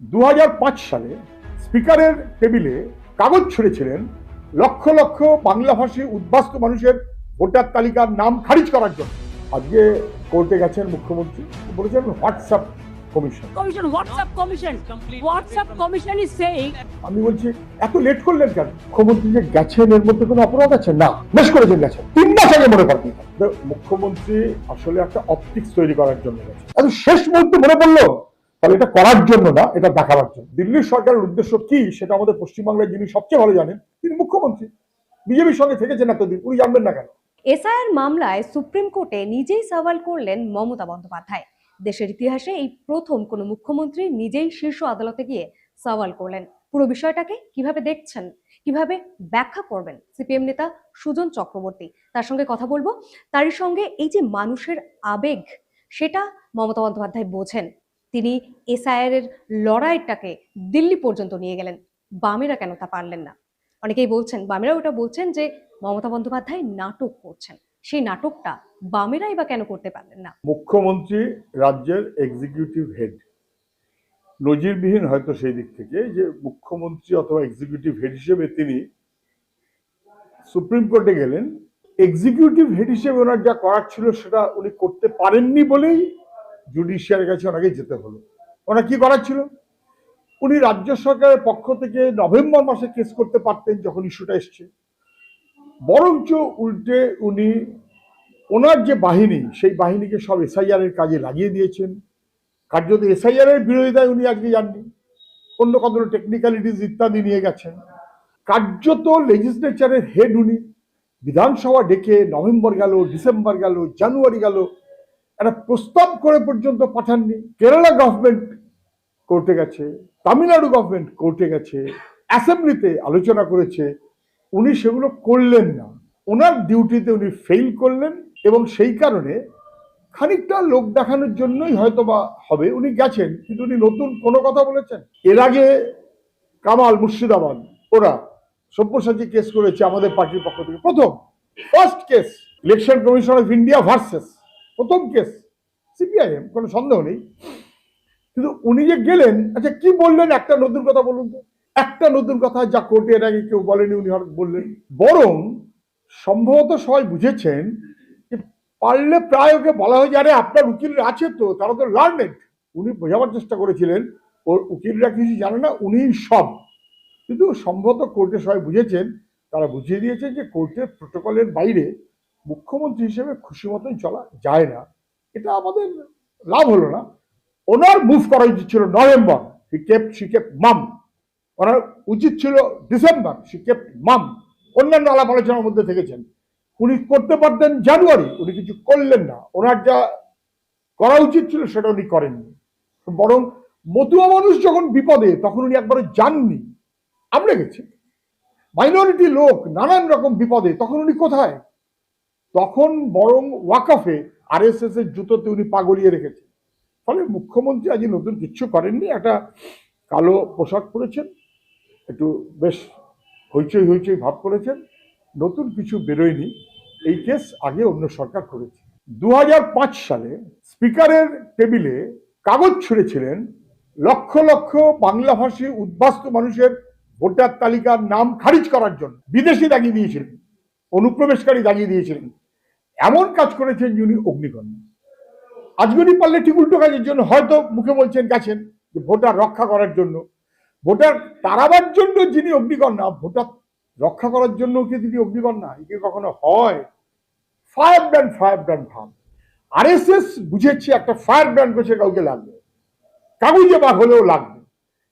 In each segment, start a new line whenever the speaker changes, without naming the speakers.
দু হাজার পাঁচ সালে স্পিকারের টেবিলে কাগজ ছুঁড়েছিলেন লক্ষ লক্ষ বাংলাভাষী উদ্বাস্ত মানুষের ভোটার তালিকার নাম খারিজ করার জন্য। আজকে কোর্টে গেছেন মুখ্যমন্ত্রী বলেছেন হোয়াটসঅ্যাপ কমিশন।
is saying
আমি বলছি এত লেট করলেন কেন? মুখ্যমন্ত্রী যে গেছেন এর মধ্যে কোনো অপরাধ আছে? না বেশ করেছেন গেছেন। তিন মাস আগে মনে করেন। মুখ্যমন্ত্রী আসলে একটা অপটিক্স তৈরি করার জন্য গেছে এত শেষ মুহূর্তে মনে পড়ল তাহলে এটা করার জন্য না, এটা দেখাবার জন্য। দিল্লির সরকারের উদ্দেশ্য কি? সেটা আমাদের পশ্চিমবাংলায় যিনি সবচেয়ে ভালো জানেন, তিনি মুখ্যমন্ত্রী। বিজেপির সঙ্গে থেকেছেন এতদিন, উনি জানবেন না কেন?
এসআইআর মামলায় সুপ্রিম কোর্টে নিজেই সওয়াল করলেন মমতা বন্দ্যোপাধ্যায়। দেশের ইতিহাসে এই প্রথম কোনো মুখ্যমন্ত্রী নিজেই শীর্ষ আদালতে গিয়ে সওয়াল করলেন। পুরো বিষয়টাকে কীভাবে দেখছেন, কীভাবে ব্যাখ্যা করবেন সিপিএম নেতা সুজন চক্রবর্তী? তার সঙ্গে কথা বলব। তারই সঙ্গে এই যে মানুষের আবেগ, সেটা মমতা বন্দ্যোপাধ্যায় বোঝেন। তিনি এসআইআর এর লড়াইটাকে দিল্লি পর্যন্ত নিয়ে গেলেন। বামেরা কেন তা পারলেন না? অনেকেই বলছেন বামেরা ওটা বলছেন যে মমতা বন্দ্যোপাধ্যায় নাটক করছেন। সেই নাটকটা বামেরাই বা কেন করতে পারলেন না?
মুখ্যমন্ত্রী, রাজ্যের এক্সিকিউটিভ হেড নজিরবিহীন হয়তো সেই দিক থেকে যে মুখ্যমন্ত্রী অথবা এক্সিকিউটিভ হেড হিসেবে তিনি সুপ্রিম কোর্টে গেলেন। এক্সিকিউটিভ হেড হিসেবে ওনার যা করার ছিল সেটা উনি করতে পারেননি বলেই জুডিশিয়ারের কাছে ওনাকে যেতে হলো। ওনার কি করার ছিল? উনি রাজ্য সরকারের পক্ষ থেকে নভেম্বর মাসে কেস করতে পারতেন যখন ইস্যুটা এসছে। বরঞ্চ উল্টে উনি ওনার যে বাহিনী, সেই বাহিনীকে সব এসআইআর এর কাজে লাগিয়ে দিয়েছেন। কার্যত এসআইআর এর বিরোধিতায় উনি আজকে যাননি। অন্য কতগুলো টেকনিক্যালিটিস ইত্যাদি নিয়ে গেছেন। কার্যত লেজিসলেচারের হেড উনি। বিধানসভা ডেকে নভেম্বর গেল, ডিসেম্বর গেল, জানুয়ারি গেল একটা প্রস্তাব করে পর্যন্ত পাঠাননি। কেরালা গভর্নমেন্ট কোর্টে গেছে তামিলনাড়ু গভর্নমেন্ট কোর্টে গেছে অ্যাসেম্বলিতে আলোচনা করেছে। উনি সেগুলো করলেন না। ওনার ডিউটিতে উনি ফেল করলেন এবং সেই কারণে খানিকটা লোক দেখানোর জন্যই হয়তো বা হবে। উনি গেছেন, কিন্তু উনি নতুন কোনো কথা বলেছেন। এর আগে কামাল মুর্শিদাবাদ, ওরা সব্যসাচী কেস করেছে আমাদের পার্টির পক্ষ থেকে। প্রথম first case election commission of India versus প্রথম কেস সিপিআইএম কোনো সন্দেহ নেই। কিন্তু উনি যে গেলেন আচ্ছা কি বললেন একটা নতুন কথা বলুন তো? একটা নতুন কথা যা কোর্টে এর আগে কেউ বলেনি, উনি হঠাৎ বললেন। বরং সম্ভবত সবাই বুঝেছেন যে পারলে প্রায় ওকে বলা হয় যে আরে আপনার উকিলরা আছে তো, তারা তো লার্নেড উনি বোঝাবার চেষ্টা করেছিলেন, ওর উকিলরা কিছু জানে না উনি সব। কিন্তু সম্ভবত কোর্টে সবাই বুঝেছেন, তারা বুঝিয়ে দিয়েছেন যে কোর্টের প্রোটোকলের বাইরে মুখ্যমন্ত্রী হিসেবে খুশি মতন চলা যায় না। এটা আমাদের লাভ হলো না। ওনার মুভ করা উচিত ছিল November. He kept she kept mum ওনার উচিত ছিল ডিসেম্বর। সি কেপ মাম অন্যান্য আলাপ আলোচনার মধ্যে থেকেছেন। উনি করতে পারতেন জানুয়ারি। উনি কিছু করলেন না। ওনার যা করা উচিত ছিল সেটা উনি করেননি। বরং মতুয়া মানুষ যখন বিপদে, তখন উনি একবারে যাননি। আমরা গেছি। মাইনরিটি লোক, নানান রকম বিপদে, তখন উনি কোথায়? তখন বরং ওয়াকাফে আর এস এস এর জুতোতে উনি পাগলিয়ে রেখেছেন। ফলে মুখ্যমন্ত্রী আজ নতুন কিচ্ছু করেননি, একটা কালো পোশাক পরেছেন, একটু বেশ হইচই হইচই ভাব করেছেন, নতুন কিছু বেরোয়নি। এই কেস আগে অন্য সরকার করেছে। দু হাজার পাঁচ সালে স্পিকারের টেবিলে কাগজ ছুঁড়েছিলেন লক্ষ লক্ষ বাংলাভাষী উদ্বাস্তু মানুষের ভোটার তালিকার নাম খারিজ করার জন্য। বিদেশি দাগিয়ে দিয়েছিলেন, অনুপ্রবেশকারী দাগিয়ে দিয়েছিলেন। এমন কাজ করেছেন যিনি অগ্নিকন্যা। আজকে উনি পারলে ঠিক উল্টো কাজের জন্য, হয়তো মুখে বলছেন গেছেন যে ভোটার রক্ষা করার জন্য। ভোটার তাড়াবার জন্য যিনি অগ্নিকন্যা, ভোটার রক্ষা করার জন্য কি তিনি অগ্নিকন্যা? একে কখনো হয়? ফায়ার ব্র্যান্ড ফায়ার ব্র্যান্ড ভাব আর এস এস বুঝেছি একটা ফায়ার ব্র্যান্ড পেছে কাউকে লাগবে। কাগুজে বাঘ হলেও লাগবে।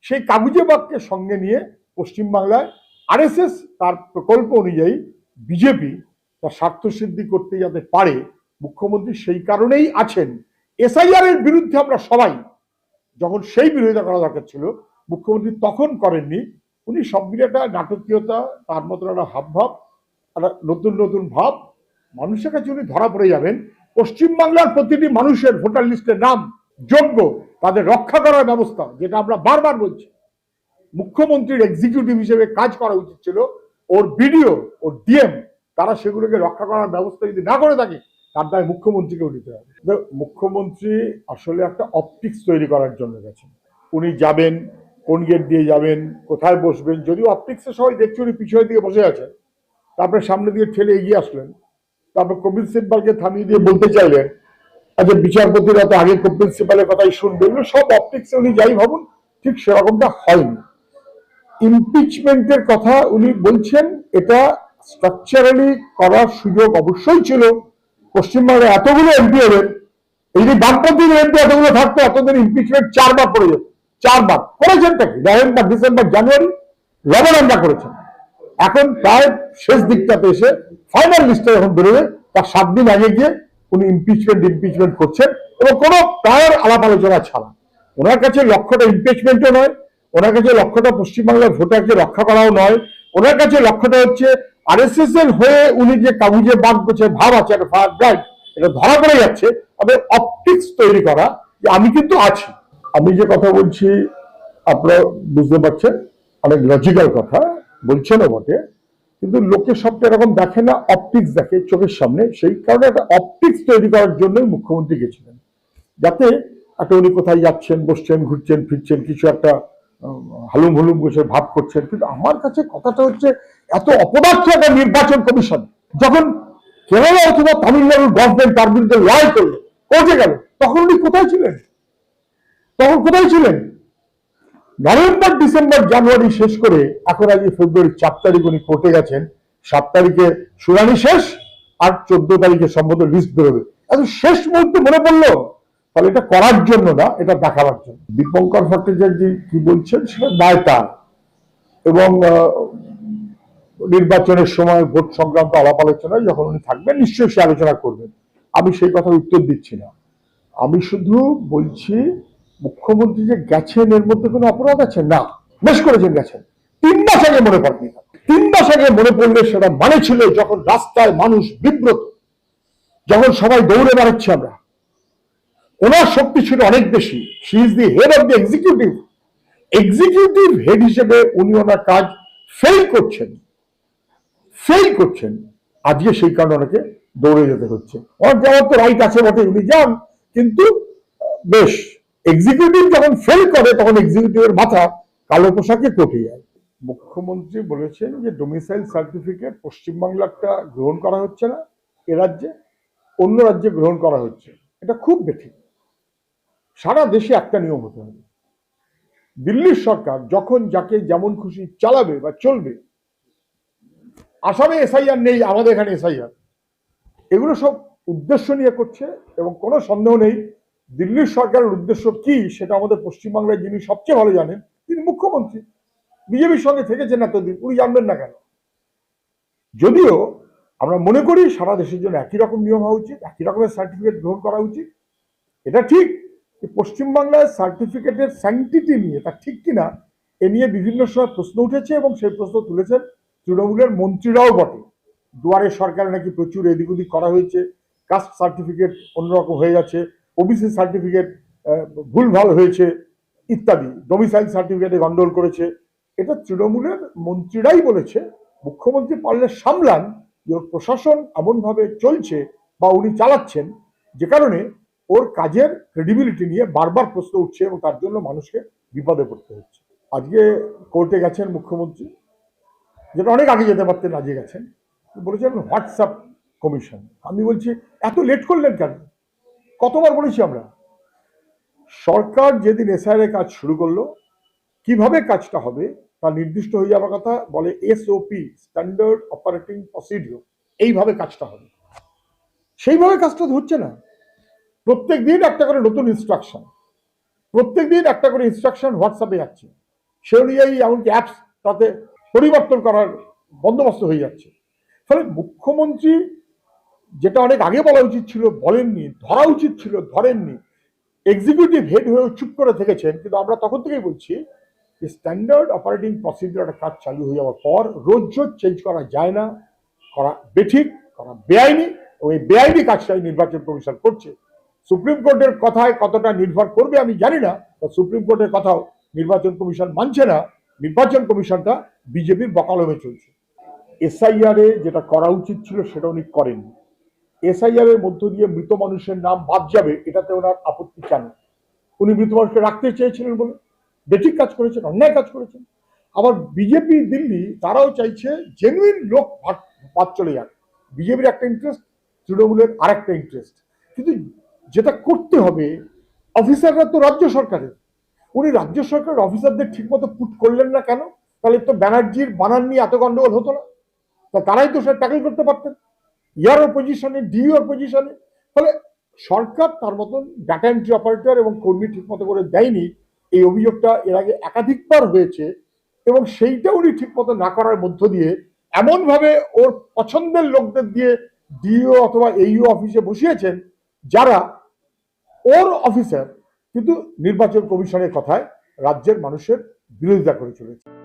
সেই কাগুজে বাঘকে সঙ্গে নিয়ে পশ্চিমবাংলায় আর এস এস তার প্রকল্প অনুযায়ী বিজেপি তার স্বার্থ সিদ্ধি করতে যাতে পারে, মুখ্যমন্ত্রী সেই কারণেই আছেন। এসআইআর এর বিরুদ্ধে আমরা সবাই, যখন সেই বিরোধিতা করা দরকার ছিল, মুখ্যমন্ত্রী তখন করেননি। উনি সব একটা নাটকীয়তা, তার মতন একটা হাবভাব, একটা নতুন নতুন ভাব। মানুষের কাছে উনি ধরা পড়ে যাবেন। পশ্চিমবাংলার প্রতিটি মানুষের ভোটার লিস্টের নাম, যোগ্য, তাদের রক্ষা করার ব্যবস্থা, যেটা আমরা বারবার বলছি। মুখ্যমন্ত্রীর এক্সিকিউটিভ হিসেবে কাজ করা উচিত ছিল। ওর বিডিও, ওর ডিএম তারা সেগুলোকে রক্ষা করার ব্যবস্থা যদি না করে থাকে, তার দায় মুখ্যমন্ত্রীকেও নিতে হবে। মুখ্যমন্ত্রী আসলে একটা অপটিক্স তৈরি করার জন্য গেছেন। উনি যাবেন, কোন গেট দিয়ে যাবেন, কোথায় বসবেন, যদিও অপটিক্সে সবাই দেখছে উনি পিছনের দিকে বসে আছেন। তারপরে সামনে দিয়ে ঠেলে এগিয়ে আসলেন। তারপর কপিল সিব্বালকে থামিয়ে দিয়ে বলতে চাইলেন আচ্ছা বিচারপতিরা তো আগে কপিল সিব্বালের কথাই শুনবে। এগুলো সব অপটিক্সে উনি যাই ভাবুন, ঠিক সেরকমটা হয়নি। ইমপিচমেন্টের কথা উনি বলছেন, এটা স্ট্রাকচারালি করার সুযোগ অবশ্যই ছিল। পশ্চিমবঙ্গে এতগুলো এমপি হবেন এই যে বামপন্থীর এমপি এতগুলো থাকতো, এতদিন ইমপিচমেন্ট চারবার পড়ে যেত, চারবার। করেছেন নাকি নভেম্বর ডিসেম্বর জানুয়ারি লবণান্দা করেছেন। এখন প্রায় শেষ দিকটাতে এসে ফাইনাল লিস্টে যখন বেরোবে তার সাত দিন আগে গিয়ে উনি ইমপিচমেন্ট ইমপিচমেন্ট করছেন এবং কোনো প্রায়ের আলাপ আলোচনা ছাড়া। ওনার কাছে লক্ষ্যটা ইমপিচমেন্টও নয়, ওনার কাছে লক্ষ্যটা পশ্চিমবাংলার ভোটারকে রক্ষা করাও নয়, ওনার কাছে লক্ষ্যটা হচ্ছে আরএসএস এর হয়ে উনি যে কাগজে বাদ করছে ভাব আছে, একটা ফায়ার ব্রাইট এটা ধরা পড়ে যাচ্ছে, তবে অপটিক্স তৈরি করা, যে আমি কিন্তু আছি। আমি যে কথা বলছি, আপনারা বুঝতে পারছেন, অনেক লজিক্যাল কথা বলছেনও বটে কিন্তু লোকে সবটা এরকম দেখে না অপটিক্স দেখে চোখের সামনে, সেই কারণে একটা অপটিক্স তৈরি করার জন্যই মুখ্যমন্ত্রী গেছিলেন। যাতে একটা উনি কোথায় যাচ্ছেন, বসছেন, ঘুরছেন, ফিরছেন, কিছু একটা হালুম হুলুম বসে ভাব করছেন, কিন্তু আমার কাছে কথাটা হচ্ছে এত অপদার্থ একটা নির্বাচন কমিশন, যখন কেরালা অথবা তামিলনাড়ুর গভর্নমেন্ট তার বিরুদ্ধে লড়াই করল, কোর্টে গেল, তখন উনি কোথায় ছিলেন? তখন কোথায় ছিলেন? নভেম্বর, ডিসেম্বর, জানুয়ারি শেষ করে, এখন আজকে ফেব্রুয়ারি চার তারিখ উনি কোর্টে গেছেন, সাত তারিখে শুনানি শেষ, আর চোদ্দ তারিখে সম্ভবত লিস্ট বেরোবে। এত শেষ মুহূর্তে মনে পড়ল তাহলে এটা করার জন্য না, এটা দেখাবার জন্য। দীপঙ্কর ভট্টাচার্য কি বলছেন, সেটা দায় তার এবং নির্বাচনের সময় ভোট সংক্রান্ত আলাপ আলোচনায় যখন উনি থাকবেন, নিশ্চয়ই সে আলোচনা করবেন। আমি সেই কথার উত্তর দিচ্ছি না। আমি শুধু বলছি, মুখ্যমন্ত্রী যে গেছেন, এর মধ্যে কোনো অপরাধ আছে? না। বেশ করেছেন গেছেন। তিন মাস আগে মনে পড়েনি। তিন মাস আগে মনে পড়লে সেটা মানে ছিল যখন রাস্তায় মানুষ বিব্রত, যখন সবাই দৌড়ে বেড়াচ্ছি আমরা। ওনার শক্তি ছিল অনেক বেশি। She is the head of the executive executive head হিসেবে উনি ওনার কাজ ফেল করছেন। ফেল করছেন। আজকে সেই কারণে ওনাকে দৌড়ে যেতে হচ্ছে। ওনার যাওয়ার তো রাইট আছে বটে, উনি যান। কিন্তু, বেশ এক্সিকিউটিভ যখন ফেল করে, তখন এক্সিকিউটিভের মাথা কালো পোশাকে কোটে যায়। মুখ্যমন্ত্রী বলেছেন যে ডোমিসাইল সার্টিফিকেট পশ্চিমবাংলারটা গ্রহণ করা হচ্ছে না, এ রাজ্যে অন্য রাজ্যে গ্রহণ করা হচ্ছে। এটা খুব বেঠিক। সারা দেশে একটা নিয়ম হতে হবে। দিল্লির সরকার যখন যাকে যেমন খুশি চালাবে বা চলবে, আসামে এসআইআর নেই, আমাদের এখানে এসআইআর। এগুলো সব উদ্দেশ্য নিয়ে করছে এবং কোনো সন্দেহ নেই, দিল্লির সরকারের উদ্দেশ্য কি সেটা আমাদের পশ্চিমবাংলায় যিনি সবচেয়ে ভালো জানেন, তিনি মুখ্যমন্ত্রী। বিজেপির সঙ্গে থেকেছেন এতদিন, উনি জানবেন না কেন? যদিও আমরা মনে করি সারা দেশের জন্য একই রকম নিয়ম হওয়া উচিত, একই রকমের সার্টিফিকেট গ্রহণ করা উচিত, এটা ঠিক পশ্চিমবাংলায় সার্টিফিকেটের স্যাংটিটি নিয়ে, তা ঠিক কিনা, এ নিয়ে বিভিন্ন সময় প্রশ্ন উঠেছে এবং সেই প্রশ্ন তুলেছেন তৃণমূলের মন্ত্রীরাও বটে। দুয়ারে সরকারে নাকি প্রচুর এদিক ওদিক করা হয়েছে কাস্ট সার্টিফিকেট অন্যরকম হয়ে গেছে ওবিসি সার্টিফিকেট ভুলভাল হয়েছে ইত্যাদি ডোমিসাইল সার্টিফিকেটে গন্ডগোল করেছে। এটা তৃণমূলের মন্ত্রীরাই বলেছে, মুখ্যমন্ত্রী পারলে সামলান, যে প্রশাসন এমনভাবে চলছে বা উনি চালাচ্ছেন, যে কারণে ওর কাজের ক্রেডিবিলিটি নিয়ে বারবার প্রশ্ন উঠছে এবং তার জন্য মানুষকে বিপদে পড়তে হচ্ছে। আজকে কোর্টে গেছেন মুখ্যমন্ত্রী, যেটা অনেক আগে যেতে পারতেন, আজকে গেছেন। বলেছেন হোয়াটসঅ্যাপ কমিশন আমি বলছি, এত লেট করলেন কেন? কতবার বলেছি আমরা? সরকার যেদিন এসআইআর কাজ শুরু করল, কীভাবে কাজটা হবে তা নির্দিষ্ট হয়ে যাওয়ার কথা বলে এসওপি স্ট্যান্ডার্ড অপারেটিং প্রসিডিওর এইভাবে কাজটা হবে। সেইভাবে কাজটা হচ্ছে না। প্রত্যেক দিন একটা করে নতুন ইনস্ট্রাকশন প্রত্যেক দিন একটা করে ইনস্ট্রাকশন হোয়াটসঅ্যাপে যাচ্ছে। সে অনুযায়ী এমনকি অ্যাপস তাতে পরিবর্তন করার বন্দোবস্ত হয়ে যাচ্ছে। ফলে মুখ্যমন্ত্রী যেটা অনেক আগে বলা উচিত ছিল, বলেননি, ধরা উচিত ছিল, ধরেননি। এক্সিকিউটিভ হেড হয়ে চুপ করে থেকেছেন, কিন্তু আমরা তখন থেকেই বলছি, যে স্ট্যান্ডার্ড অপারেটিং প্রসিডিউর একটা কাজ চালু হয়ে যাওয়ার পর রোজ রোজ চেঞ্জ করা যায় না, করা বেঠিক, করা বেআইনি, এবং এই বেআইনি কাজটাই নির্বাচন কমিশন করছে। সুপ্রিম কোর্টের কথায় কতটা নির্ভর করবে আমি জানি না সুপ্রিম কোর্টের কথাও নির্বাচন কমিশন মানছে না, নির্বাচন কমিশনটা বিজেপির বকালমে চলছে। এসআইআর যেটা করা উচিত ছিল সেটা উনি করেননি। এসআইআর এর মধ্য দিয়ে মৃত মানুষের নাম বাদ যাবে, এটাতে ওনার আপত্তি কেন? উনি মৃত মানুষকে রাখতে চেয়েছিলেন বলে। বেঠিক কাজ করেছেন, অন্যায় কাজ করেছেন। আবার বিজেপি দিল্লি, তারাও চাইছে জেনুইন লোক বাদ চলে যাক। বিজেপির একটা ইন্টারেস্ট তৃণমূলের আরেকটা ইন্টারেস্ট কিন্তু যেটা করতে হবে, অফিসাররা তো রাজ্য সরকারের। উনি রাজ্য সরকারের অফিসারদের ঠিকমতো পুট করলেন না কেন? তাহলে তো ব্যানার্জির বানান নিয়ে এত গন্ডগোল হতো না। তা তারাই তো সেটা ট্যাকেল করতে পারতেন। ইয়ার পজিশনে ডিওর পজিশনে ফলে সরকার তার মতন ডাটা এন্ট্রি অপারেটর এবং কর্মী ঠিকমতো করে দেয়নি। এই অভিযোগটা এর আগে একাধিকবার হয়েছে এবং সেইটা উনি ঠিকমতো না করার মধ্য দিয়ে এমনভাবে ওর পছন্দের লোকদের দিয়ে ডিও অথবা এইও অফিসে বসিয়েছেন যারা ওর অফিসার কিন্তু নির্বাচন কমিশনের কথায় রাজ্যের মানুষের বিরোধিতা করে চলেছে।